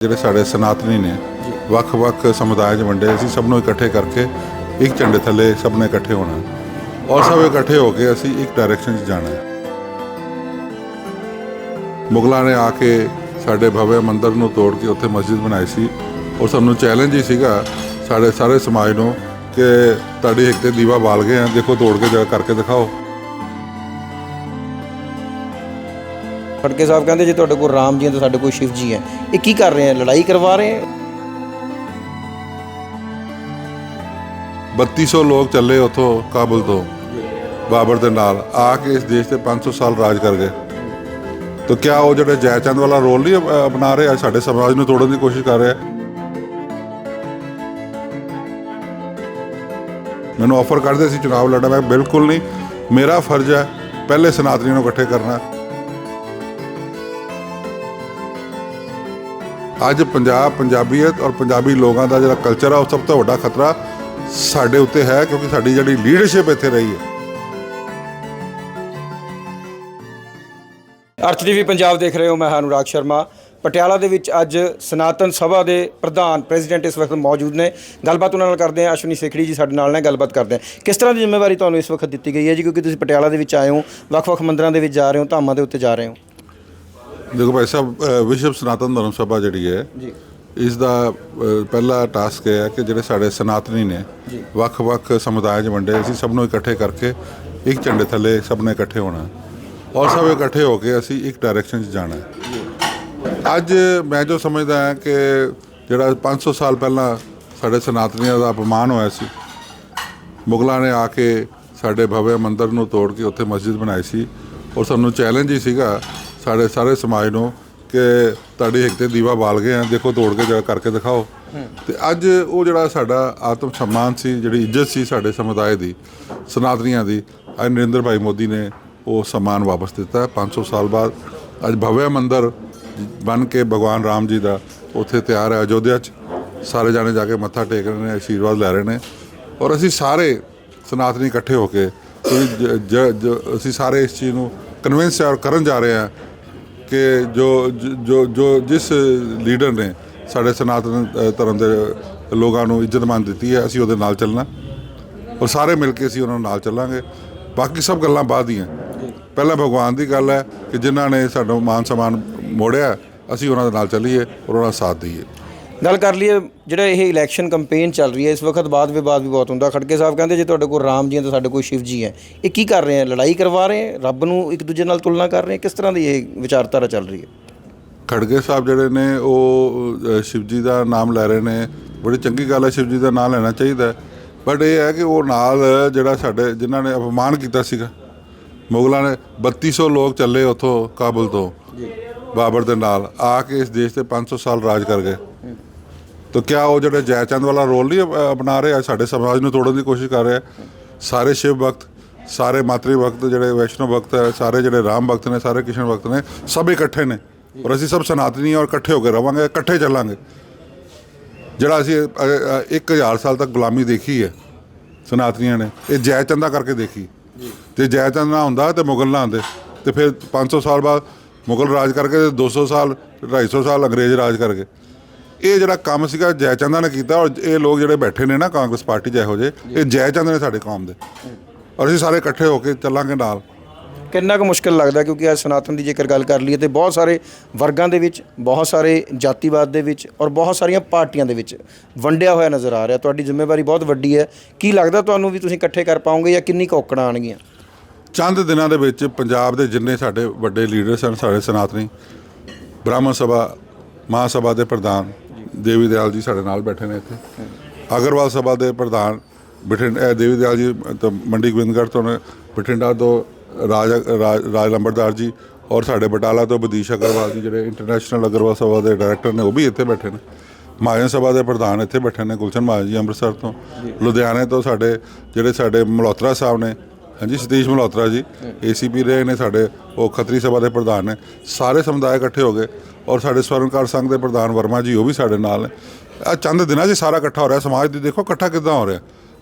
ਜਿਹੜੇ ਸਾਡੇ ਸਨਾਤਨੀ ਨੇ, ਵੱਖ-ਵੱਖ ਸਮੁਦਾਇ 'ਚ ਵੰਡੇ ਅਸੀਂ ਸਭ ਨੂੰ ਇਕੱਠੇ ਕਰਕੇ ਇੱਕ ਝੰਡੇ ਥੱਲੇ ਸਭ ਨੇ ਇਕੱਠੇ ਹੋਣਾ। ਔਰ ਸਭ ਇਕੱਠੇ ਹੋ ਕੇ ਅਸੀਂ ਇੱਕ ਡਾਇਰੈਕਸ਼ਨ 'ਚ ਜਾਣਾ ਮੁਗਲਾਂ ਨੇ ਆ ਕੇ ਸਾਡੇ ਭਵਯ ਮੰਦਿਰ ਨੂੰ ਤੋੜ ਕੇ ਉੱਥੇ ਮਸਜਿਦ ਬਣਾਈ ਸੀ। ਔਰ ਸਾਨੂੰ ਚੈਲੰਜ ਹੀ ਸੀਗਾ ਸਾਡੇ ਸਾਰੇ ਸਮਾਜ ਨੂੰ ਕਿ ਤੁਹਾਡੀ ਇੱਕ ਤੇ ਦੀਵਾ ਬਾਲ ਗਏ ਆ, ਦੇਖੋ ਤੋੜ ਕੇ ਜਾ ਕਰਕੇ ਦਿਖਾਓ। ਫਟਕੇ ਸਾਹਿਬ ਕਹਿੰਦੇ ਜੇ ਤੁਹਾਡੇ ਕੋਲ ਰਾਮ ਜੀ ਹੈ ਤਾਂ ਸਾਡੇ ਕੋਲ ਸ਼ਿਵ ਜੀ ਹੈ। ਇਹ ਕੀ ਕਰ ਰਹੇ ਹੈ? ਲੜਾਈ ਕਰਵਾ ਰਹੇ ਹੈ? 3200 ਲੋਕ ਚੱਲੇ ਉਥੋਂ ਕਾਬਲ ਤੋਂ, ਬਾਬਰ ਦੇ ਨਾਲ, ਆ ਕੇ ਇਸ ਦੇਸ਼ ਤੇ 500 ਸਾਲ ਰਾਜ ਕਰ ਗਏ। ਤਾਂ ਕਿਆ ਉਹ ਜਿਹੜੇ ਜੈਚੰਦ ਵਾਲਾ ਰੋਲ ਨਹੀਂ ਅਪਣਾ ਰਹੇ ਸਾਡੇ ਸਮਾਜ ਨੂੰ ਤੋੜਨ ਦੀ ਕੋਸ਼ਿਸ਼ ਕਰ ਰਿਹਾ ਮੈਨੂੰ ਆਫਰ ਕਰਦੇ ਸੀ ਚੁਣਾਵ ਲੜਨਾ, ਮੈਂ ਬਿਲਕੁਲ ਨਹੀਂ। ਮੇਰਾ ਫਰਜ਼ ਹੈ, ਪਹਿਲੇ ਸਨਾਤਨੀ ਨੂੰ ਇਕੱਠੇ ਕਰਨਾ। ਅੱਜ ਪੰਜਾਬ ਪੰਜਾਬੀਅਤ ਔਰ ਪੰਜਾਬੀ ਲੋਕਾਂ ਦਾ ਜਿਹੜਾ ਕਲਚਰ ਆ, ਉਹ ਸਭ ਤੋਂ ਵੱਡਾ ਖਤਰਾ ਸਾਡੇ ਉੱਤੇ ਹੈ, ਕਿਉਂਕਿ ਸਾਡੀ ਜਿਹੜੀ ਲੀਡਰਸ਼ਿਪ ਇੱਥੇ ਰਹੀ ਹੈ। ਅਰਥ ਟੀਵੀ ਪੰਜਾਬ ਦੇਖ ਰਹੇ ਹੋ, ਮੈਂ ਹਾਂ ਅਨੁਰਾਗ ਸ਼ਰਮਾ। ਪਟਿਆਲਾ ਦੇ ਵਿੱਚ ਅੱਜ ਸਨਾਤਨ ਸਭਾ ਦੇ ਪ੍ਰਧਾਨ ਪ੍ਰੈਜ਼ੀਡੈਂਟ ਇਸ ਵਕਤ ਮੌਜੂਦ ਨੇ। ਗੱਲਬਾਤ ਉਹਨਾਂ ਨਾਲ ਕਰਦੇ ਹਾਂ। ਅਸ਼ਵਨੀ ਸੇਖੜੀ ਜੀ ਸਾਡੇ ਨਾਲ ਨੇ, ਗੱਲਬਾਤ ਕਰਦੇ ਹਾਂ। ਕਿਸ ਤਰ੍ਹਾਂ ਦੀ ਜ਼ਿੰਮੇਵਾਰੀ ਤੁਹਾਨੂੰ ਇਸ ਵਕਤ ਦਿੱਤੀ ਗਈ ਹੈ ਜੀ? ਕਿਉਂਕਿ ਤੁਸੀਂ ਪਟਿਆਲਾ ਦੇ ਵਿੱਚ ਆਏ ਹੋ, ਵੱਖ-ਵੱਖ ਮੰਦਰਾਂ ਦੇ ਵਿੱਚ ਜਾ ਰਹੇ ਹੋ, ਧਾਮਾਂ ਦੇ ਉੱਤੇ ਜਾ ਰਹੇ ਹੋ। ਦੇਖੋ ਭਾਈ ਸਾਹਿਬ ਵਿਸ਼ਵ ਸਨਾਤਨ ਧਰਮ ਸਭਾ ਜਿਹੜੀ ਹੈ ਜੀ। ਇਸ ਦਾ ਪਹਿਲਾ ਟਾਸਕ ਹੈ ਕਿ ਜਿਹੜੇ ਸਾਡੇ ਸਨਾਤਨੀ ਨੇ ਵੱਖ-ਵੱਖ ਸਮੁਦਾਇ 'ਚ ਵੰਡੇ ਅਸੀਂ ਸਭ ਨੂੰ ਇਕੱਠੇ ਕਰਕੇ ਇੱਕ ਝੰਡੇ ਥੱਲੇ ਸਭ ਨੇ ਇਕੱਠੇ ਹੋਣਾ। ਔਰ ਸਭ ਇਕੱਠੇ ਹੋ ਕੇ ਅਸੀਂ ਇੱਕ ਡਾਇਰੈਕਸ਼ਨ 'ਚ ਜਾਣਾ ਅੱਜ ਮੈਂ ਜੋ ਸਮਝਦਾ ਹਾਂ ਕਿ ਜਿਹੜਾ 500 ਸਾਲ ਪਹਿਲਾਂ ਸਾਡੇ ਸਨਾਤਨੀਆਂ ਦਾ ਅਪਮਾਨ ਹੋਇਆ ਸੀ ਮੁਗਲਾਂ ਨੇ ਆ ਕੇ ਸਾਡੇ ਭਵਯ ਮੰਦਿਰ ਨੂੰ ਤੋੜ ਕੇ ਉੱਥੇ ਮਸਜਿਦ ਬਣਾਈ ਸੀ ਔਰ ਸਾਨੂੰ ਚੈਲੰਜ ਹੀ ਸੀਗਾ ਸਾਡੇ ਸਾਰੇ ਸਮਾਜ ਨੂੰ ਕਿ ਤੁਹਾਡੀ ਇੱਕ ਤੇ ਦੀਵਾ ਬਾਲ ਗਏ ਆ ਦੇਖੋ ਤੋੜ ਕੇ ਜਰਾ ਕਰਕੇ ਦਿਖਾਓ। ਤੇ ਅੱਜ ਉਹ ਜਿਹੜਾ ਸਾਡਾ ਆਤਮ ਸਨਮਾਨ ਸੀ ਜਿਹੜੀ ਇੱਜ਼ਤ ਸੀ ਸਾਡੇ ਸਮੁਦਾਇ ਦੀ ਸਨਾਤਨੀਆਂ ਦੀ ਅੱਜ ਨਰਿੰਦਰ ਭਾਈ ਮੋਦੀ ਨੇ ਉਹ ਸਨਮਾਨ ਵਾਪਸ ਦਿੱਤਾ। ਹੈ 500 ਸਾਲ ਬਾਅਦ ਅੱਜ ਭਵਯ ਮੰਦਿਰ ਬਣ ਕੇ ਭਗਵਾਨ ਰਾਮ ਜੀ ਦਾ ਉੱਥੇ ਤਿਆਰ ਹੈ ਅਯੋਧਿਆ 'ਚ। ਸਾਰੇ ਜਾਣੇ ਜਾ ਕੇ ਮੱਥਾ ਟੇਕ ਰਹੇ ਨੇ ਆਸ਼ੀਰਵਾਦ ਲੈ ਰਹੇ ਨੇ। ਔਰ ਅਸੀਂ ਸਾਰੇ ਸਨਾਤਨੀ ਇਕੱਠੇ ਹੋ ਕੇ ਅਸੀਂ ਸਾਰੇ ਇਸ ਚੀਜ਼ ਨੂੰ ਕਨਵਿੰਸ ਕਰਨ ਜਾ ਰਹੇ ਹਾਂ ਕਿ ਜੋ ਜੋ ਜੋ ਜਿਸ ਲੀਡਰ ਨੇ ਸਾਡੇ ਸਨਾਤਨ ਧਰਮ ਦੇ ਲੋਕਾਂ ਨੂੰ ਇੱਜ਼ਤ ਇੱਜ਼ਤਮਾਨ ਦਿੱਤੀ ਹੈ, ਅਸੀਂ ਉਹਦੇ ਨਾਲ ਚੱਲਣਾ। ਔਰ ਸਾਰੇ ਮਿਲ ਕੇ ਅਸੀਂ ਉਹਨਾਂ ਨਾਲ ਚੱਲਾਂਗੇ। ਬਾਕੀ ਸਭ ਗੱਲਾਂ ਬਾਅਦ ਦੀਆਂ। ਪਹਿਲਾਂ ਭਗਵਾਨ ਦੀ ਗੱਲ ਹੈ ਕਿ ਜਿਨ੍ਹਾਂ ਨੇ ਸਾਡਾ ਮਾਨ ਸਨਮਾਨ ਮੋੜਿਆ, ਅਸੀਂ ਉਹਨਾਂ ਦੇ ਨਾਲ ਚੱਲੀਏ ਔਰ ਉਹਨਾਂ ਦਾ ਸਾਥ ਦਈਏ। ਗੱਲ ਕਰ ਲਈਏ ਜਿਹੜਾ ਇਹ ਇਲੈਕਸ਼ਨ ਕੈਂਪੇਨ ਚੱਲ ਰਹੀ ਹੈ ਇਸ ਵਕਤ ਬਾਦ ਵਿਵਾਦ ਵੀ ਬਹੁਤ ਹੁੰਦਾ। ਖੜਕੇ ਸਾਹਿਬ ਕਹਿੰਦੇ ਜੇ ਤੁਹਾਡੇ ਕੋਲ ਰਾਮ ਜੀ ਹੈ ਤਾਂ ਸਾਡੇ ਕੋਲ ਸ਼ਿਵ ਜੀ ਹੈ। ਇਹ ਕੀ ਕਰ ਰਹੇ ਹੈ? ਲੜਾਈ ਕਰਵਾ ਰਹੇ ਹੈ? ਰੱਬ ਨੂੰ ਇੱਕ ਦੂਜੇ ਨਾਲ ਤੁਲਨਾ ਕਰ ਰਹੇ ਹੈ? ਕਿਸ ਤਰ੍ਹਾਂ ਦੀ ਇਹ ਵਿਚਾਰਧਾਰਾ ਚੱਲ ਰਹੀ ਹੈ? ਖੜਗੇ ਸਾਹਿਬ ਜਿਹੜੇ ਨੇ ਉਹ ਸ਼ਿਵ ਜੀ ਦਾ ਨਾਮ ਲੈ ਰਹੇ ਨੇ। ਬੜੀ ਚੰਗੀ ਗੱਲ ਹੈ ਸ਼ਿਵ ਜੀ ਦਾ ਨਾਮ ਲੈਣਾ ਚਾਹੀਦਾ ਬਟ ਇਹ ਹੈ ਕਿ ਉਹ ਨਾਲ ਜਿਹੜਾ ਸਾਡੇ ਜਿਨ੍ਹਾਂ ਨੇ ਅਪਮਾਨ ਕੀਤਾ ਸੀਗਾ ਮੁਗਲਾਂ ਨੇ 3200 ਲੋਕ ਚੱਲੇ ਉੱਥੋਂ ਕਾਬਲ ਤੋਂ ਬਾਬਰ ਦੇ ਨਾਲ। ਆ ਕੇ ਇਸ ਦੇਸ਼ ਤੇ 500 ਸਾਲ ਰਾਜ ਕਰ ਗਏ। ਤਾਂ ਕਿਆ ਉਹ ਜਿਹੜੇ ਜੈਚੰਦ ਵਾਲਾ ਰੋਲ ਨਹੀਂ ਅਪਣਾ ਰਹੇ ਆ ਸਾਡੇ ਸਮਾਜ ਨੂੰ ਤੋੜਨ ਦੀ ਕੋਸ਼ਿਸ਼ ਕਰ ਰਹੇ। ਆ ਸਾਰੇ ਸ਼ਿਵ ਭਗਤ, ਸਾਰੇ ਮਾਤਰੀ ਭਗਤ, ਜਿਹੜੇ ਵੈਸ਼ਨੋ ਭਗਤ ਹੈ, ਸਾਰੇ ਜਿਹੜੇ ਰਾਮ ਭਗਤ ਨੇ, ਸਾਰੇ ਕ੍ਰਿਸ਼ਨ ਭਗਤ ਨੇ, ਸਭ ਇਕੱਠੇ ਨੇ। ਔਰ ਅਸੀਂ ਸਭ ਸਨਾਤਨੀ ਔਰ ਇਕੱਠੇ ਹੋ ਕੇ ਰਵਾਂਗੇ, ਇਕੱਠੇ ਚੱਲਾਂਗੇ। ਜਿਹੜਾ ਅਸੀਂ 1000 ਸਾਲ ਤੱਕ ਗੁਲਾਮੀ ਦੇਖੀ ਹੈ, ਸਨਾਤਨੀਆਂ ਨੇ, ਇਹ ਜੈਚੰਦਾ ਕਰਕੇ ਦੇਖੀ। ਤੇ ਜੈਚੰਦ ਨਾ ਹੁੰਦਾ ਤੇ ਮੁਗਲ ਨਾ ਹੁੰਦੇ। ਤੇ ਫਿਰ 500 ਸਾਲ ਬਾਅਦ ਮੁਗਲ ਰਾਜ ਕਰਕੇ ਤੇ 200 ਸਾਲ 250 ਸਾਲ ਅੰਗਰੇਜ਼ ਰਾਜ ਕਰਕੇ। ਇਹ ਜਿਹੜਾ ਕੰਮ ਸੀਗਾ ਜੈਚੰਦਾਂ ਨੇ ਕੀਤਾ ਔਰ ਇਹ ਲੋਕ ਜਿਹੜੇ ਬੈਠੇ ਨੇ ਨਾ ਕਾਂਗਰਸ ਪਾਰਟੀ 'ਚ ਇਹੋ ਜਿਹੇ ਇਹ ਜੈਚੰਦ ਨੇ ਸਾਡੇ ਕੌਮ ਦੇ। ਔਰ ਅਸੀਂ ਸਾਰੇ ਇਕੱਠੇ ਹੋ ਕੇ ਚੱਲਾਂਗੇ ਨਾਲ। ਕਿੰਨਾ ਕੁ ਮੁਸ਼ਕਲ ਲੱਗਦਾ ਕਿਉਂਕਿ ਅੱਜ ਸਨਾਤਨ ਦੀ ਜੇਕਰ ਗੱਲ ਕਰ ਲਈਏ ਤੇ ਬਹੁਤ ਸਾਰੇ ਵਰਗਾਂ ਦੇ ਵਿੱਚ ਬਹੁਤ ਸਾਰੇ ਜਾਤੀਵਾਦ ਦੇ ਵਿੱਚ ਔਰ ਬਹੁਤ ਸਾਰੀਆਂ ਪਾਰਟੀਆਂ ਦੇ ਵਿੱਚ ਵੰਡਿਆ ਹੋਇਆ ਨਜ਼ਰ ਆ ਰਿਹਾ। ਤੁਹਾਡੀ ਜ਼ਿੰਮੇਵਾਰੀ ਬਹੁਤ ਵੱਡੀ ਹੈ। ਕੀ ਲੱਗਦਾ ਤੁਹਾਨੂੰ ਵੀ ਤੁਸੀਂ ਇਕੱਠੇ ਕਰ ਪਾਓਗੇ ਜਾਂ ਕਿੰਨੀ ਕੁ ਔਕੜਾਂ ਆਣਗੀਆਂ ਚੰਦ ਦਿਨਾਂ ਦੇ ਵਿੱਚ ਪੰਜਾਬ ਦੇ ਜਿੰਨੇ ਸਾਡੇ ਵੱਡੇ ਲੀਡਰ ਸਨ ਸਾਡੇ ਸਨਾਤਨੀ ਬ੍ਰਾਹਮਣ ਸਭਾ ਮਹਾਸਭਾ ਦੇ ਪ੍ਰਧਾਨ ਦੇਵੀ ਦਿਆਲ ਜੀ ਸਾਡੇ ਨਾਲ ਬੈਠੇ ਨੇ ਇੱਥੇ। ਅਗਰਵਾਲ ਸਭਾ ਦੇ ਪ੍ਰਧਾਨ ਬਠਿੰਡਾ ਇਹ ਦੇਵੀ ਦਿਆਲ ਜੀ ਤੋਂ ਮੰਡੀ ਗੋਬਿੰਦਗੜ੍ਹ ਤੋਂ ਨੇ ਬਠਿੰਡਾ ਤੋਂ ਰਾਜ ਰਾਜ ਰਾਜ ਲੰਬੜਦਾਰ ਜੀ ਔਰ ਸਾਡੇ ਬਟਾਲਾ ਤੋਂ ਬਦੀਸ਼ ਅਗਰਵਾਲ ਜੀ ਜਿਹੜੇ ਇੰਟਰਨੈਸ਼ਨਲ ਅਗਰਵਾਲ ਸਭਾ ਦੇ ਡਾਇਰੈਕਟਰ ਨੇ ਉਹ ਵੀ ਇੱਥੇ ਬੈਠੇ ਨੇ। ਮਹਾਜਨ ਸਭਾ ਦੇ ਪ੍ਰਧਾਨ ਇੱਥੇ ਬੈਠੇ ਨੇ ਗੁਲਸ਼ਨ ਮਹਾਜਨ ਜੀ ਅੰਮ੍ਰਿਤਸਰ ਤੋਂ। ਲੁਧਿਆਣੇ ਤੋਂ ਸਾਡੇ ਜਿਹੜੇ ਸਾਡੇ ਮਲਹੋਤਰਾ ਸਾਹਿਬ ਨੇ ਹਾਂਜੀ ਸਤੀਸ਼ ਮਲਹੋਤਰਾ ਜੀ। ਏਸੀਪੀ ਰਹੇ ਨੇ ਸਾਡੇ ਉਹ ਖੱਤਰੀ ਸਭਾ ਦੇ ਪ੍ਰਧਾਨ ਨੇ। ਸਾਰੇ ਸਮੁਦਾਇ ਇਕੱਠੇ ਹੋ ਗਏ ਔਰ ਸਾਡੇ ਸਵਰਨਕਾਰ ਸੰਘ ਦੇ ਪ੍ਰਧਾਨ ਵਰਮਾ ਜੀ ਉਹ ਵੀ ਸਾਡੇ ਨਾਲ ਨੇ। ਆ ਚੰਦ ਦਿਨਾਂ 'ਚ ਸਾਰਾ ਇਕੱਠਾ ਹੋ ਰਿਹਾ। ਸਮਾਜ ਦੀ ਦੇਖੋ ਇਕੱਠਾ ਕਿੱਦਾਂ ਹੋ ਰਿਹਾ।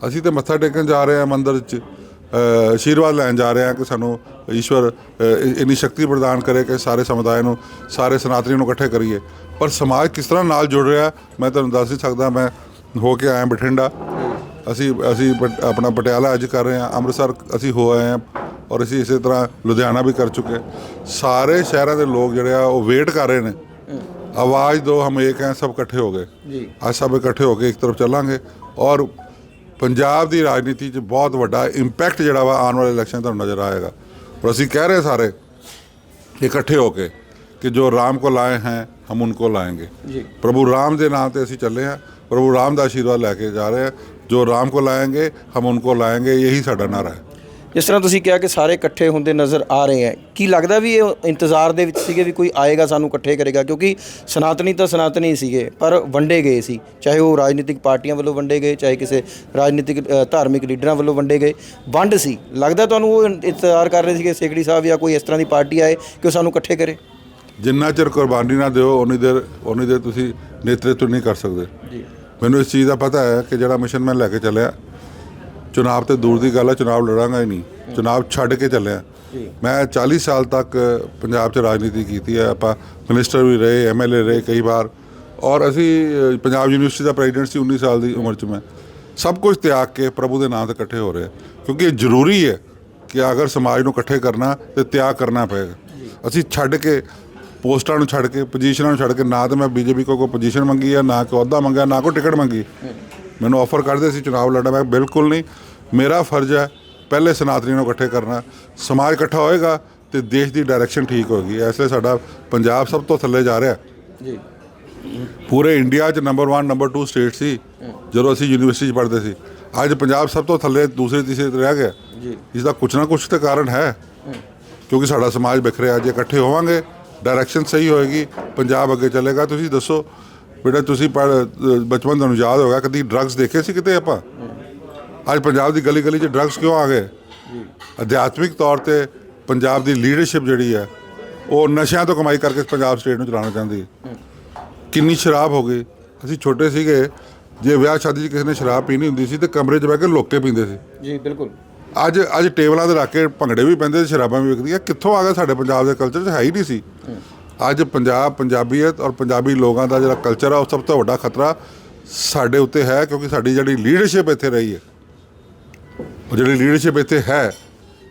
ਅਸੀਂ ਤੇ ਮੱਥਾ ਟੇਕਣ ਜਾ ਰਹੇ ਹਾਂ ਮੰਦਿਰ 'ਚ। ਅ, ਆਸ਼ੀਰਵਾਦ ਲੈਣ ਜਾ ਰਹੇ ਹਾਂ ਕਿ ਸਾਨੂੰ ਈਸ਼ਵਰ ਇੰਨੀ ਸ਼ਕਤੀ ਪ੍ਰਦਾਨ ਕਰੇ ਕਿ ਸਾਰੇ ਸਮੁਦਾਇ ਨੂੰ ਸਾਰੇ ਸਨਾਤਨੀ ਨੂੰ ਇਕੱਠੇ ਕਰੀਏ। ਪਰ ਸਮਾਜ ਕਿਸ ਤਰ੍ਹਾਂ ਨਾਲ ਜੁੜ ਰਿਹਾ ਮੈਂ ਤੁਹਾਨੂੰ ਦੱਸ ਨਹੀਂ ਸਕਦਾ। ਮੈਂ ਹੋ ਕੇ ਆਇਆ ਬਠਿੰਡਾ। ਅਸੀਂ ਅਸੀਂ ਬ- ਆਪਣਾ ਪਟਿਆਲਾ ਅੱਜ ਕਰ ਰਹੇ ਹਾਂ ਅੰਮ੍ਰਿਤਸਰ ਅਸੀਂ ਹੋ ਆਏ ਹਾਂ ਔਰ ਅਸੀਂ ਇਸੇ ਤਰ੍ਹਾਂ ਲੁਧਿਆਣਾ ਵੀ ਕਰ ਚੁੱਕੇ ਸਾਰੇ ਸ਼ਹਿਰਾਂ ਦੇ ਲੋਕ ਜਿਹੜੇ ਆ ਉਹ ਵੇਟ ਕਰ ਰਹੇ ਨੇ। ਆਵਾਜ਼ ਦੋ ਹਮ ਇੱਕ ਹੈ ਸਭ ਇਕੱਠੇ ਹੋ ਗਏ। ਜੀ। ਅੱਜ ਸਭ ਇਕੱਠੇ ਹੋ ਕੇ ਇੱਕ ਤਰਫ ਚੱਲਾਂਗੇ ਔਰ ਪੰਜਾਬ ਦੀ ਰਾਜਨੀਤੀ 'ਚ ਬਹੁਤ ਵੱਡਾ ਇੰਪੈਕਟ ਜਿਹੜਾ ਵਾ ਆਉਣ ਵਾਲੇ ਇਲੈਕਸ਼ਨ ਤੁਹਾਨੂੰ ਨਜ਼ਰ ਆਏਗਾ। ਔਰ ਅਸੀਂ ਕਹਿ ਰਹੇ ਸਾਰੇ ਇਕੱਠੇ ਹੋ ਕੇ ਕਿ ਜੋ ਰਾਮ ਕੋ ਲਾਏ ਹੈ ਹਮ ਉਨਕੋ ਲਾਏਂਗੇ ਜੀ। ਪ੍ਰਭੂ ਰਾਮ ਦੇ ਨਾਂ ਤੇ ਅਸੀਂ ਚੱਲੇ ਹਾਂ ਪ੍ਰਭੂ ਰਾਮ ਦਾ ਆਸ਼ੀਰਵਾਦ ਲੈ ਕੇ ਜਾ ਰਹੇ ਹਾਂ। ਜੋ ਰਾਮ को ਲਾਏਗੇ ਹਮ उनको ਲਾਏਗੇ ਇਹੀ ਸਾਡਾ ਨਾਰਾ ਹੈ। ਜਿਸ ਤਰ੍ਹਾਂ ਤੁਸੀਂ ਕਿਹਾ ਕਿ ਸਾਰੇ ਇਕੱਠੇ ਹੁੰਦੇ ਨਜ਼ਰ ਆ ਰਹੇ ਹੈ ਕੀ ਲੱਗਦਾ ਵੀ ਇਹ ਇੰਤਜ਼ਾਰ ਦੇ ਵਿੱਚ ਸੀਗੇ ਵੀ ਕੋਈ ਆਏਗਾ ਸਾਨੂੰ ਇਕੱਠੇ ਕਰੇਗਾ? ਕਿਉਂਕਿ ਸਨਾਤਨੀ ਤਾਂ ਸਨਾਤਨੀ ਸੀਗੇ ਪਰ ਵੰਡੇ ਗਏ ਸੀ। ਚਾਹੇ ਉਹ ਰਾਜਨੀਤਿਕ ਪਾਰਟੀਆਂ ਵੱਲੋਂ ਵੰਡੇ ਗਏ ਚਾਹੇ ਕਿਸੇ ਰਾਜਨੀਤਿਕ ਧਾਰਮਿਕ ਲੀਡਰਾਂ ਵੱਲੋਂ ਵੰਡੇ ਗਏ। ਵੰਡ ਸੀ। ਲੱਗਦਾ ਤੁਹਾਨੂੰ ਉਹ ਇੰਤਜ਼ਾਰ ਕਰ ਰਹੇ ਸੀਗੇ ਸੇਖੜੀ ਸਾਹਿਬ ਜਾਂ ਕੋਈ ਇਸ ਤਰ੍ਹਾਂ ਦੀ ਪਾਰਟੀ ਆਏ ਕਿ ਉਹ ਸਾਨੂੰ ਇਕੱਠੇ ਕਰੇ? ਜਿੰਨਾ ਚਿਰ ਕੁਰਬਾਨੀ ਨਾ ਦਿਓ ਉਨੀ ਦੇਰ ਉਨੀ ਦੇਰ ਤੁਸੀਂ ਨੇਤਰਤਵ ਨਹੀਂ ਕਰ ਸਕਦੇ। ਜੀ। ਮੈਨੂੰ ਇਸ ਚੀਜ਼ ਦਾ ਪਤਾ ਹੈ ਕਿ ਜਿਹੜਾ ਮਿਸ਼ਨ ਮੈਂ ਲੈ ਕੇ ਚੱਲਿਆ ਚੁਣਾਵ ਤੇ ਦੂਰ ਦੀ ਗੱਲ ਹੈ ਚੁਣਾਵ ਲੜਾਂਗਾ ਹੀ ਨਹੀਂ। ਚੁਣਾਵ ਛੱਡ ਕੇ ਚੱਲਿਆ। ਮੈਂ 40 ਸਾਲ ਤੱਕ ਪੰਜਾਬ 'ਚ ਰਾਜਨੀਤੀ ਕੀਤੀ ਹੈ। ਆਪਾਂ ਮਿਨਿਸਟਰ ਵੀ ਰਹੇ ਐਮਐਲਏ ਰਹੇ ਕਈ ਵਾਰ। ਔਰ ਅਸੀਂ ਪੰਜਾਬ ਯੂਨੀਵਰਸਿਟੀ ਦਾ ਪ੍ਰੈਜ਼ੀਡੈਂਟ ਸੀ 19 ਸਾਲ ਦੀ ਉਮਰ 'ਚ ਮੈਂ। ਸਭ ਕੁਝ ਤਿਆਗ ਕੇ ਪ੍ਰਭੂ ਦੇ ਨਾਮ ਤੇ ਇਕੱਠੇ ਹੋ ਰਹੇ। ਕਿਉਂਕਿ ਇਹ ਜ਼ਰੂਰੀ ਹੈ ਕਿ ਅਗਰ ਸਮਾਜ ਨੂੰ ਇਕੱਠੇ ਕਰਨਾ ਤੇ ਤਿਆਗ ਕਰਨਾ ਪਏਗਾ। ਅਸੀਂ ਛੱਡ ਕੇ ਪੋਸਟਾਂ ਨੂੰ ਛੱਡ ਕੇ ਪੋਜੀਸ਼ਨਾਂ ਨੂੰ ਛੱਡ ਕੇ ਨਾ ਤੇ ਮੈਂ ਬੀਜੇਪੀ ਕੋ ਕੋਈ ਪੋਜੀਸ਼ਨ ਮੰਗੀ ਹੈ ਨਾ ਕੋਈ ਅਹੁਦਾ ਮੰਗਿਆ ਨਾ ਕੋਈ ਟਿਕਟ ਮੰਗੀ। ਮੈਨੂੰ ਆਫਰ ਕਰਦੇ ਸੀ ਚੁਣਾਵ ਲੜਨਾ ਮੈਂ ਬਿਲਕੁਲ ਨਹੀਂ। ਮੇਰਾ ਫਰਜ਼ ਹੈ ਪਹਿਲੇ ਸਨਾਤਨੀ ਨੂੰ ਇਕੱਠੇ ਕਰਨਾ। ਸਮਾਜ ਇਕੱਠਾ ਹੋਏਗਾ ਤੇ ਦੇਸ਼ ਦੀ ਡਾਇਰੈਕਸ਼ਨ ਠੀਕ ਹੋਏਗੀ। ਇਸ ਲਈ ਸਾਡਾ ਪੰਜਾਬ ਸਭ ਤੋਂ ਥੱਲੇ ਜਾ ਰਿਹਾ। ਜੀ। ਪੂਰੇ ਇੰਡੀਆ 'ਚ ਨੰਬਰ 1 ਨੰਬਰ 2 ਸਟੇਟ ਸੀ ਜਦੋਂ ਅਸੀਂ ਯੂਨੀਵਰਸਿਟੀ 'ਚ ਪੜ੍ਹਦੇ ਸੀ। ਅੱਜ ਪੰਜਾਬ ਸਭ ਤੋਂ ਥੱਲੇ ਦੂਸਰੇ ਤੀਸਰੇ ਤੇ ਰਹਿ ਗਿਆ। ਜੀ। ਇਸ ਦਾ ਕੁਛ ਨਾ ਕੁਛ ਤੇ ਕਾਰਨ ਹੈ। ਕਿਉਂਕਿ ਸਾਡਾ ਸਮਾਜ ਬਿਖਰਿਆ ਜੇ ਇਕੱਠੇ ਹੋਵਾਂਗੇ। ਡਾਇਰੈਕਸ਼ਨ ਸਹੀ ਹੋਏਗੀ ਪੰਜਾਬ ਅੱਗੇ ਚੱਲੇਗਾ। ਤੁਸੀਂ ਦੱਸੋ ਬੇਟਾ ਤੁਸੀਂ ਪੜ੍ਹ ਅ, ਬਚਪਨ ਤੁਹਾਨੂੰ ਯਾਦ ਹੋਗਾ ਕਦੀ ਡਰੱਗਸ ਦੇਖੇ ਸੀ ਕਿਤੇ ਆਪਾਂ? ਅੱਜ ਪੰਜਾਬ ਦੀ ਗਲੀ ਗਲੀ 'ਚ ਡਰੱਗਸ ਕਿਉਂ ਆ ਗਏ? ਅਧਿਆਤਮਿਕ ਤੌਰ ਤੇ ਪੰਜਾਬ ਦੀ ਲੀਡਰਸ਼ਿਪ ਜਿਹੜੀ ਹੈ ਉਹ ਨਸ਼ਿਆਂ ਤੋਂ ਕਮਾਈ ਕਰਕੇ ਪੰਜਾਬ ਸਟੇਟ ਨੂੰ ਚਲਾਉਣਾ ਚਾਹੁੰਦੀ ਹੈ। ਕਿੰਨੀ ਸ਼ਰਾਬ ਹੋ ਗਈ। ਅਸੀਂ ਛੋਟੇ ਸੀਗੇ ਜੇ ਵਿਆਹ ਸ਼ਾਦੀ 'ਚ ਕਿਸੇ ਨੇ ਸ਼ਰਾਬ ਪੀਣੀ ਹੁੰਦੀ ਸੀ ਤੇ ਕਮਰੇ 'ਚ ਬਹਿ ਕੇ ਲੋਕੇ ਪੀਂਦੇ ਸੀ। ਜੀ ਬਿਲਕੁਲ। ਅੱਜ ਅੱਜ ਟੇਬਲਾਂ ਤੇ ਰੱਖ ਕੇ ਭੰਗੜੇ ਵੀ ਪੈਂਦੇ ਤੇ ਸ਼ਰਾਬਾਂ ਵੀ ਵਿਕਦੀਆਂ। ਕਿੱਥੋਂ ਆ ਗਿਆ ਸਾਡੇ ਪੰਜਾਬ ਦੇ ਕਲਚਰ 'ਚ? ਹੈ ਹੀ ਨਹੀਂ ਸੀ। ਅੱਜ ਪੰਜਾਬ, ਪੰਜਾਬੀਅਤ ਔਰ ਪੰਜਾਬੀ ਲੋਕਾਂ ਦਾ ਜਿਹੜਾ ਕਲਚਰ ਆ, ਉਹ ਸਭ ਤੋਂ ਵੱਡਾ ਖਤਰਾ ਸਾਡੇ ਉੱਤੇ ਹੈ, ਕਿਉਂਕਿ ਸਾਡੀ ਜਿਹੜੀ ਲੀਡਰਸ਼ਿਪ ਇੱਥੇ ਰਹੀ ਹੈ। ਉਹ ਜਿਹੜੀ ਲੀਡਰਸ਼ਿਪ ਇੱਥੇ ਹੈ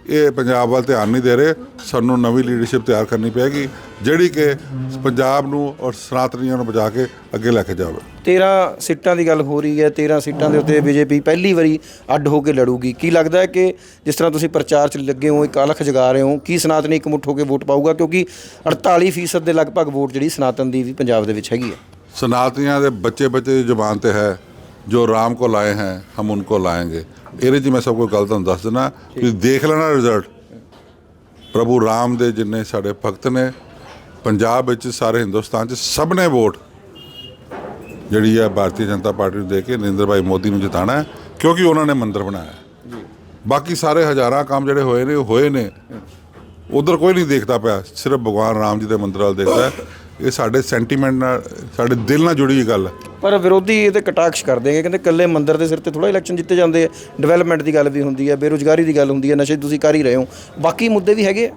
ਇਹ ਪੰਜਾਬ ਵੱਲ ਧਿਆਨ ਨਹੀਂ ਦੇ ਰਹੇ। ਸਾਨੂੰ ਨਵੀਂ ਲੀਡਰਸ਼ਿਪ ਤਿਆਰ ਕਰਨੀ ਪਏਗੀ ਜਿਹੜੀ ਕਿ ਪੰਜਾਬ ਨੂੰ ਔਰ ਸਨਾਤਨੀਆਂ ਨੂੰ ਬਚਾ ਕੇ ਅੱਗੇ ਲੈ ਕੇ ਜਾਵੇ। 13 ਸੀਟਾਂ ਦੀ ਗੱਲ ਹੋ ਰਹੀ ਹੈ 13 ਸੀਟਾਂ ਦੇ ਉੱਤੇ ਬੀਜੇਪੀ ਪਹਿਲੀ ਵਾਰੀ ਅੱਡ ਹੋ ਕੇ ਲੜੂਗੀ। ਕੀ ਲੱਗਦਾ ਹੈ ਕਿ ਜਿਸ ਤਰ੍ਹਾਂ ਤੁਸੀਂ ਪ੍ਰਚਾਰ 'ਚ ਲੱਗੇ ਹੋ ਇੱਕ ਅਲਖ ਜਗਾ ਰਹੇ ਹੋ ਕੀ ਸਨਾਤਨੀ ਇਕਮੁੱਠ ਹੋ ਕੇ ਵੋਟ ਪਾਊਗਾ? ਕਿਉਂਕਿ 48% ਦੇ ਲਗਭਗ ਵੋਟ ਜਿਹੜੀ ਸਨਾਤਨ ਦੀ ਵੀ ਪੰਜਾਬ ਦੇ ਵਿੱਚ ਹੈਗੀ ਹੈ। ਸਨਾਤਨੀਆਂ ਦੇ ਬੱਚੇ ਬੱਚੇ ਦੀ ਜ਼ੁਬਾਨ ਤੇ ਹੈ। ਜੋ ਰਾਮ ਕੋ ਲਾਏ ਹੈ ਹਮ ਉਨਕੋ ਲਾਏਗੇ। ਇਹਦੇ 'ਚ ਮੈਂ ਸਭ ਕੋਈ ਗੱਲ ਤੁਹਾਨੂੰ ਦੱਸ ਦਿੰਦਾ। ਤੁਸੀਂ ਦੇਖ ਲੈਣਾ ਰਿਜ਼ਲਟ ਪ੍ਰਭੂ ਰਾਮ ਦੇ ਜਿੰਨੇ ਸਾਡੇ ਭਗਤ ਨੇ ਪੰਜਾਬ ਵਿੱਚ ਸਾਰੇ ਹਿੰਦੁਸਤਾਨ 'ਚ ਸਭ ਨੇ ਵੋਟ। ਜਿਹੜੀ ਹੈ ਭਾਰਤੀ ਜਨਤਾ ਪਾਰਟੀ ਨੂੰ ਦੇ ਕੇ ਨਰਿੰਦਰ ਭਾਈ ਮੋਦੀ ਨੂੰ ਜਿਤਾਣਾ ਕਿਉਂਕਿ ਉਹਨਾਂ ਨੇ ਮੰਦਰ ਬਣਾਇਆ ਜੀ। ਬਾਕੀ ਸਾਰੇ ਹਜ਼ਾਰਾਂ ਕੰਮ ਜਿਹੜੇ ਹੋਏ ਨੇ ਹੋਏ ਨੇ। ਉਧਰ ਕੋਈ ਨਹੀਂ ਦੇਖਦਾ ਪਿਆ ਸਿਰਫ ਭਗਵਾਨ ਰਾਮ ਜੀ ਦੇ ਮੰਦਰ ਵੱਲ ਦੇਖਦਾ ਇਹ ਸਾਡੇ ਸੈਂਟੀਮੈਂਟ ਨਾਲ ਸਾਡੇ ਦਿਲ ਨਾਲ ਜੁੜੀ ਹੋਈ ਗੱਲ ਹੈ। ਪਰ ਵਿਰੋਧੀ ਇਹ ਤੇ ਕਟਾਕਸ਼ ਕਰਦੇ ਹੈਗੇ ਕਹਿੰਦੇ ਕੱਲੇ ਮੰਦਰ ਦੇ ਸਿਰ ਤੇ ਥੋੜਾ ਇਲੈਕਸ਼ਨ ਜਿੱਤੇ ਜਾਂਦੇ ਆ। ਡਿਵੈਲਪਮੈਂਟ ਦੀ ਗੱਲ ਵੀ ਹੁੰਦੀ ਹੈ ਬੇਰੁਜ਼ਗਾਰੀ ਦੀ ਗੱਲ ਹੁੰਦੀ ਹੈ ਨਸ਼ੇ ਤੁਸੀਂ ਕਰ ਹੀ ਰਹੇ ਹੋ। ਬਾਕੀ ਮੁੱਦੇ ਵੀ ਹੈਗੇ ਆ?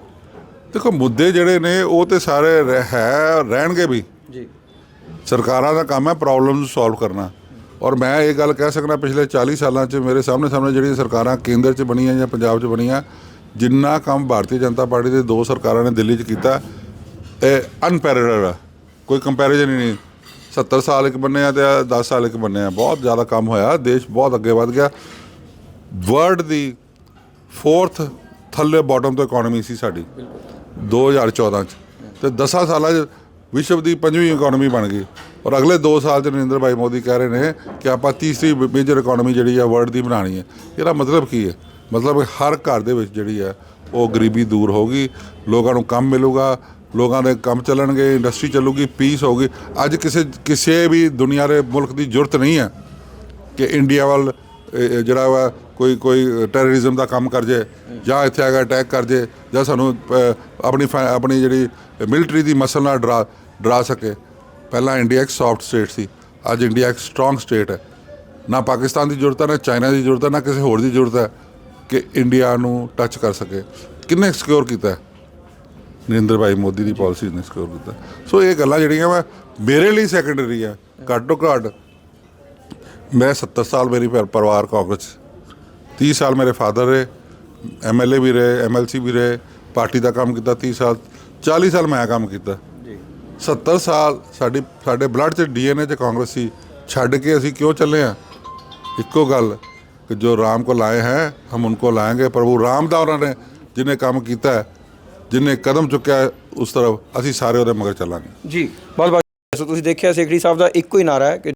ਦੇਖੋ ਮੁੱਦੇ ਜਿਹੜੇ ਨੇ ਉਹ ਤੇ ਸਾਰੇ ਰਹਿ- ਹੈ ਰਹਿਣਗੇ ਵੀ। ਜੀ। ਸਰਕਾਰਾਂ ਦਾ ਕੰਮ ਹੈ ਪ੍ਰੋਬਲਮਸ ਸੋਲਵ ਕਰਨਾ। ਔਰ ਮੈਂ ਇਹ ਗੱਲ ਕਹਿ ਸਕਦਾ ਪਿਛਲੇ 40 ਸਾਲਾਂ 'ਚ ਮੇਰੇ ਸਾਹਮਣੇ ਸਾਹਮਣੇ ਜਿਹੜੀਆਂ ਸਰਕਾਰਾਂ ਕੇਂਦਰ 'ਚ ਬਣੀਆਂ ਜਾਂ ਪੰਜਾਬ 'ਚ ਬਣੀਆਂ ਜਿੰਨਾ ਕੰਮ ਭਾਰਤੀ ਜਨਤਾ ਪਾਰਟੀ ਦੇ ਦੋ ਸਰਕਾਰਾਂ ਨੇ ਦਿੱਲੀ 'ਚ ਕੀਤਾ ਇਹ ਅਨਪੈਰਲਡ ਆ ਕੋਈ ਕੰਪੈਰੀਜ਼ਨ ਹੀ ਨਹੀਂ। 70 ਸਾਲ ਇੱਕ ਬੰਨੇ ਆ ਤੇ 10 ਸਾਲ ਇੱਕ ਬੰਨੇ ਆ। ਬਹੁਤ ਜ਼ਿਆਦਾ ਕੰਮ ਹੋਇਆ। ਦੇਸ਼ ਬਹੁਤ ਅੱਗੇ ਵੱਧ ਗਿਆ। ਵਰਲਡ ਦੀ ਫੋਰਥ ਥੱਲੇ ਬਾਟਮ ਤੋਂ ਇਕਨੋਮੀ ਸੀ ਸਾਡੀ। 2014 ਚ। ਤੇ 10 ਸਾਲਾਂ ਚ ਵਿਸ਼ਵ ਦੀ ਪੰਜਵੀਂ ਇਕਨੋਮੀ ਬਣ ਗਈ। ਔਰ ਅਗਲੇ 2 ਸਾਲ ਚ ਨਰਿੰਦਰ ਭਾਈ ਮੋਦੀ ਕਹਿ ਰਹੇ ਨੇ ਕਿ ਆਪਾਂ ਤੀਸਰੀ ਮੇਜਰ ਇਕਨੋਮੀ ਜਿਹੜੀ ਆ ਵਰਲਡ ਦੀ ਬਣਾਣੀ ਹੈ। ਇਹਦਾ ਮਤਲਬ ਕੀ ਹੈ? ਮਤਲਬ ਹਰ ਘਰ ਦੇ ਵਿੱਚ ਜਿਹੜੀ ਹੈ ਉਹ ਗਰੀਬੀ ਦੂਰ ਹੋਗੀ ਲੋਕਾਂ ਨੂੰ ਕੰਮ ਮਿਲੂਗਾ। ਲੋਕਾਂ ਦੇ ਕੰਮ ਚੱਲਣਗੇ ਇੰਡਸਟਰੀ ਚੱਲੂਗੀ ਪੀਸ ਹੋਊਗੀ। ਅੱਜ ਕਿਸੇ ਕਿਸੇ ਵੀ ਦੁਨੀਆ ਦੇ ਮੁਲਕ ਦੀ ਜ਼ਰੂਰਤ ਨਹੀਂ ਹੈ ਕਿ ਇੰਡੀਆ ਵੱਲ ਜਿਹੜਾ ਵਾ ਕੋਈ ਕੋਈ ਟੈਰਰਿਜ਼ਮ ਦਾ ਕੰਮ ਕਰ ਜੇ ਜਾਂ ਇੱਥੇ ਆ ਕੇ ਅਟੈਕ ਕਰ ਜੇ ਜਾਂ ਸਾਨੂੰ ਆਪਣੀ ਫੈ- ਆਪਣੀ ਜਿਹੜੀ ਮਿਲਟਰੀ ਦੀ ਮਸਲ ਨਾਲ ਡਰਾ ਡਰਾ ਸਕੇ। ਪਹਿਲਾਂ ਇੰਡੀਆ ਇੱਕ ਸੌਫਟ ਸਟੇਟ ਸੀ, ਅੱਜ ਇੰਡੀਆ ਇੱਕ ਸਟਰੋਂਗ ਸਟੇਟ ਹੈ। ਨਾ ਪਾਕਿਸਤਾਨ ਦੀ ਜ਼ਰੂਰਤ ਹੈ, ਨਾ ਚਾਈਨਾ ਦੀ ਜ਼ਰੂਰਤ ਹੈ, ਨਾ ਕਿਸੇ ਹੋਰ ਦੀ ਜ਼ਰੂਰਤ ਹੈ ਕਿ ਇੰਡੀਆ ਨੂੰ ਟੱਚ ਕਰ ਸਕੇ। ਕਿੰਨੇ ਸਿਕਿਉਰ ਕੀਤਾ ਹੈ? ਨਰਿੰਦਰ ਭਾਈ ਮੋਦੀ ਦੀ ਪਾਲਿਸੀ ਨੇ ਸਕੋਰ ਕੀਤਾ। ਸੋ ਇਹ ਗੱਲਾਂ ਜਿਹੜੀਆਂ ਵਾ ਮੇਰੇ ਲਈ ਸੈਕੰਡਰੀ ਆ ਘੱਟੋ ਘੱਟ ਮੈਂ 70 ਸਾਲ ਮੇਰੀ ਪਰਿਵਾਰ ਕਾਂਗਰਸ 30 ਸਾਲ ਮੇਰੇ ਫਾਦਰ ਰਹੇ ਐਮਐਲਏ ਵੀ ਰਹੇ ਐਮਐਲਸੀ ਵੀ ਰਹੇ ਪਾਰਟੀ ਦਾ ਕੰਮ ਕੀਤਾ 30 ਸਾਲ 40 ਸਾਲ ਮੈਂ ਕੰਮ ਕੀਤਾ। ਜੀ। 70 ਸਾਲ ਸਾਡੀ ਸਾਡੇ ਬਲੱਡ 'ਚ ਡੀਐਨਏ 'ਚ ਕਾਂਗਰਸ ਸੀ ਛੱਡ ਕੇ ਅਸੀਂ ਕਿਉਂ ਚੱਲੇ ਆ? ਇੱਕੋ ਗੱਲ ਕਿ ਜੋ ਰਾਮ ਕੋ ਲਾਏ ਹੈ ਹਮ ਉਨਕੋ ਲਾਏਗੇ ਪ੍ਰਭੂ ਰਾਮ ਦਾ ਉਹਨਾਂ ਨੇ ਜਿਹਨੇ ਕੰਮ ਕੀਤਾ ਹੈ ਜਿਹਨੇ ਕਦਮ ਚੁੱਕਿਆ ਉਸ ਤਰ੍ਹਾਂ ਅਸੀਂ ਸਾਰੇ ਉਹਦੇ ਮਗਰ ਚੱਲਾਂਗੇ। ਜੀ, ਬਹੁਤ ਬਹੁਤ ਸੋ ਤੁਸੀਂ ਦੇਖਿਆ, ਸੇਖੜੀ ਸਾਹਿਬ ਦਾ ਇੱਕੋ ਹੀ ਨਾਰਾ ਹੈ ਕਿ